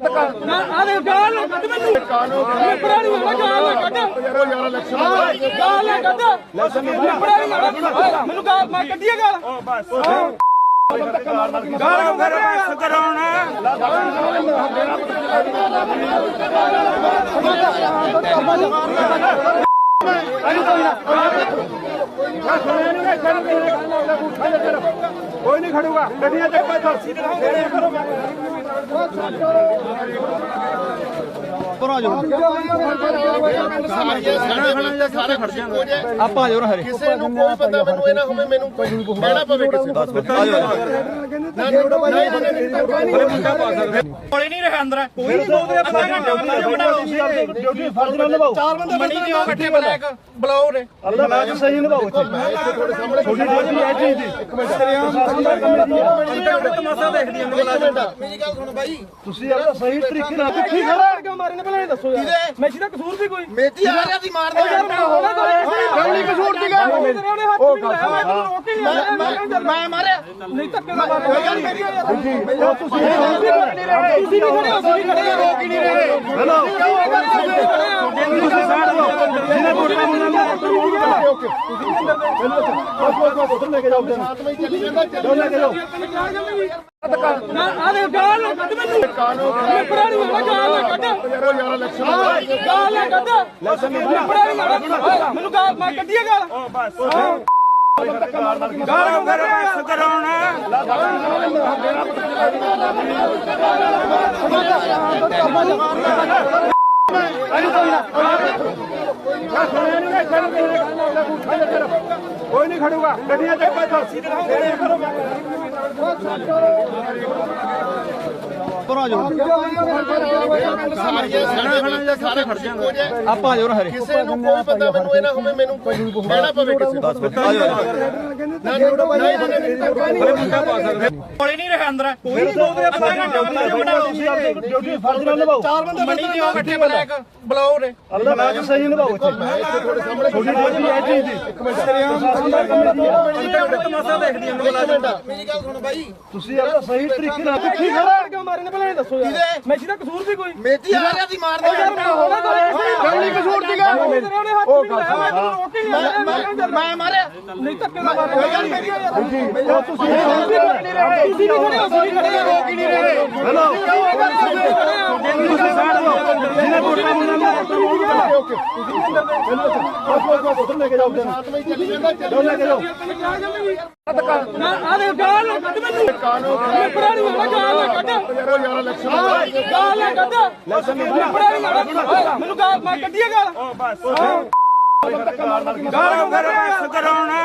ਆ ਦੇ ਗਾਲ ਨਾ ਕੱਢ ਮੈਨੂੰ ਨਿਪੜਾ ਨਹੀਂ ਹੋਣਾ ਗਾਲ ਨਾ ਕੱਢ ਗਾਲ ਨਾ ਕੱਢ ਨਿਪੜਾ ਨਹੀਂ ਹੋਣਾ ਮੈਨੂੰ ਗਾਲ ਮੈਂ ਕੱਢੀਏ ਗਾਲ ਗਾਲ ਫਿਰ ਬਸ ਕਰਾਉਣਾ ਕੋਈ ਨਹੀਂ ਖੜੂਗਾ। ਗੱਡੀਆਂ ਸਾਰੇ ਖੜ ਜਾਣਗੇ ਆਪਾਂ ਜੋ ਹਰੇ ਕਿਸੇ ਨੂੰ ਕੋਈ ਪਤਾ ਮੈਨੂੰ ਇਹ ਨਾ ਹੋਵੇ ਮੈਨੂੰ ਕੋਈ ਕਹਿਣਾ ਪਵੇ ਕਿਸੇ ਨੂੰ ਕੋਲੇ ਨਹੀਂ ਰਿਹਾ ਅੰਦਰ ਕੋਈ ਨਹੀਂ ਬੋਲਦੇ ਡਿਊਟੀ ਫਰਜ਼ ਨਾਲ ਨਿਭਾਓ ਚਾਰ ਬੰਦੇ ਮਣੀ ਕਿਉਂ ਇਕੱਠੇ ਬਲੈਕ ਬੁਲਾਓ ਰੇ ਅੱਲਾ ਮੈਂ ਸਹੀ ਨਿਭਾਓ ਇੱਥੇ ਤੁਹਾਡੇ ਸਾਹਮਣੇ ਤੁਹਾਡੀ ਡਿਊਟੀ ਹੈ ਜੀ ਦੀ ਤਮਾਸ਼ਾ ਦੇਖਦੀ ਆਂ ਮੇਰੀ ਗੱਲ ਸੁਣ ਬਾਈ ਤੁਸੀਂ ਆਪਣਾ ਸਹੀ ਤਰੀਕੇ ਨਾਲ ਕੀ ਖੜਾ ਮਾਰੇ ਨੇ ਪਹਿਲਾਂ ਇਹ ਦੱਸੋ ਯਾਰ। ਮੈਂ ਜਿਹਦਾ ਕਸੂਰ ਵੀ ਕੋਈ? ਮੇਤੀ ਆ ਰਿਹਾ ਸੀ ਮਾਰਦੇ ਯਾਰ ਮੈਂ ਹੋਣਾ ਤਾਂ ਨਹੀਂ ਕਸੂਰ ਦੀ ਗੱਲ ਉਹ ਗੱਲ ਮੈਂ ਮਾਰਿਆ। ਨਹੀਂ ਧੱਕੇ ਨਾਲ ਮਾਰ ਯਾਰ ਮੇਰੀ ਯਾਰ ਤੁਸੀਂ ਤੁਸੀਂ ਵੀ ਖੜੇ ਹੋ ਤੁਸੀਂ ਖੜੇ ਹੋ। ਹੀ। ਨਹੀਂ ਰਹੇ। ਹੈਲੋ। ਤੁਸੀਂ ਸਾਈਡ ਹੋ ਜਿਹਨੇ ਵੋਟਾਂ ਮੰਗਣਾ ਉਧਰ ਲੈ ਕੇ ਜਾਓ ਉਧਰ ਆਤਮਾ ਹੀ ਚੱਲੀ ਜਾਂਦਾ ਜਾਓ ਲੈ ਕੇ ਜਾਓ ਆ ਦੇ ਗਾਲ ਨਾ ਕੱਢ ਮੈਨੂੰ ਨਿਪੜਾ ਨਹੀਂ ਹੋਣਾ ਗਾਲ ਨਾ ਕੱਢ ਗਾਲ ਨਾ ਕੱਢ ਨਿਪੜਾ ਨਹੀਂ ਹੋਣਾ ਮੈਨੂੰ ਗਾਲ ਮੈਂ ਕੱਢੀਏ ਗਾਲ ਗਾਲ ਫਿਰ ਬਸ ਕਰਾਉਣਾ ਕੋਈ ਨਹੀਂ ਖੜੂਗਾ ਗੱਡੀਆਂ ਚੱਕ ਸਾਰੇ ਖੜ ਆਪਾਂ ਜੋ ਹਰੇ ਕਿਸੇ ਨੂੰ ਕੋਈ ਪਤਾ ਮੈਨੂੰ ਇਹ ਨਾ ਹੋਵੇ ਮੈਨੂੰ ਕੋਈ ਕਹਿਣਾ ਪਵੇ ਕਿਸੇ ਨੂੰ ਕੋਲੇ ਨਹੀਂ ਰਿਹਾ ਅੰਦਰ ਕੋਈ ਨਹੀਂ ਬੋਲਦੇ ਡਿਊਟੀ ਫਰਜ਼ ਨਾਲ ਨਿਭਾਓ ਚਾਰ ਬੰਦੇ ਮਣੀ ਕਿਉਂ ਇਕੱਠੇ ਬਲੈਕ ਬੁਲਾਓ ਰੇ ਅੱਲਾ ਮੈਂ ਸਹੀ ਨਿਭਾਓ ਇੱਥੇ ਤੁਹਾਡੇ ਸਾਹਮਣੇ ਤੁਹਾਡੀ ਡਿਊਟੀ ਹੈ ਜੀ ਦੀ ਤਮਾਸ਼ਾ ਦੇਖਦੀ ਆਂ ਮੇਰੀ ਗੱਲ ਸੁਣ ਬਾਈ ਤੁਸੀਂ ਆਪਣਾ ਸਹੀ ਤਰੀਕੇ ਨਾਲ ਕੀ ਖੜਾ ਖੜਾ ਕਿਉਂ ਮਾਰੇ ਨੇ ਪਹਿਲਾਂ ਇਹ ਦੱਸੋ ਯਾਰ ਮੈਂ ਜਿਹਦਾ ਕਸੂਰ ਵੀ ਕੋਈ ਮੇਤੀ ਆ ਰਿਹਾ ਸੀ ਮਾਰਦੇ ਯਾਰ ਮੈਂ ਹੋਣਾ ਤਾਂ ਨਹੀਂ ਕਸੂਰ ਦੀ ਗੱਲ ਉਹ ਗੱਲ ਮੈਂ ਮਾਰਿਆ ਨਹੀਂ ਧੱਕੇ ਨਾਲ ਮਾਰ ਯਾਰ ਮੇਰੀ ਯਾਰ ਤੁਸੀਂ ਤੁਸੀਂ ਵੀ ਖੜੇ ਹੋ ਤੁਸੀਂ ਖੜੇ ਹੋ ਰੋਕ ਹੀ ਨਹੀਂ ਰਹੇ ਹੈਲੋ ਤੁਸੀਂ ਸਾਈਡ ਹੋ ਜਿਹਨੇ ਵੋਟਾਂ ਮੰਗਣਾ ਉਧਰ ਲੈ ਕੇ ਜਾਓ ਆਤਮਾ ਹੀ ਚੱਲੀ ਜਾਂਦਾ ਜਾਓ ਲੈ ਕੇ ਜਾਓ ਆ ਦੇ ਗਾਲ ਨਾ ਕੱਢ ਮੈਨੂੰ ਨਿਪੜਾ ਨਹੀਂ ਹੋਣਾ ਗਾਲ ਨਾ ਕੱਢ ਗਾਲ ਨਾ ਕੱਢ ਨਿਪੜਾ ਨਹੀਂ ਹੋਣਾ ਮੈਨੂੰ ਗਾਲ ਮੈਂ ਕੱਢੀਏ ਗਾਲ ਗਾਲ ਫਿਰ ਬਸ ਕਰਾਉਣਾ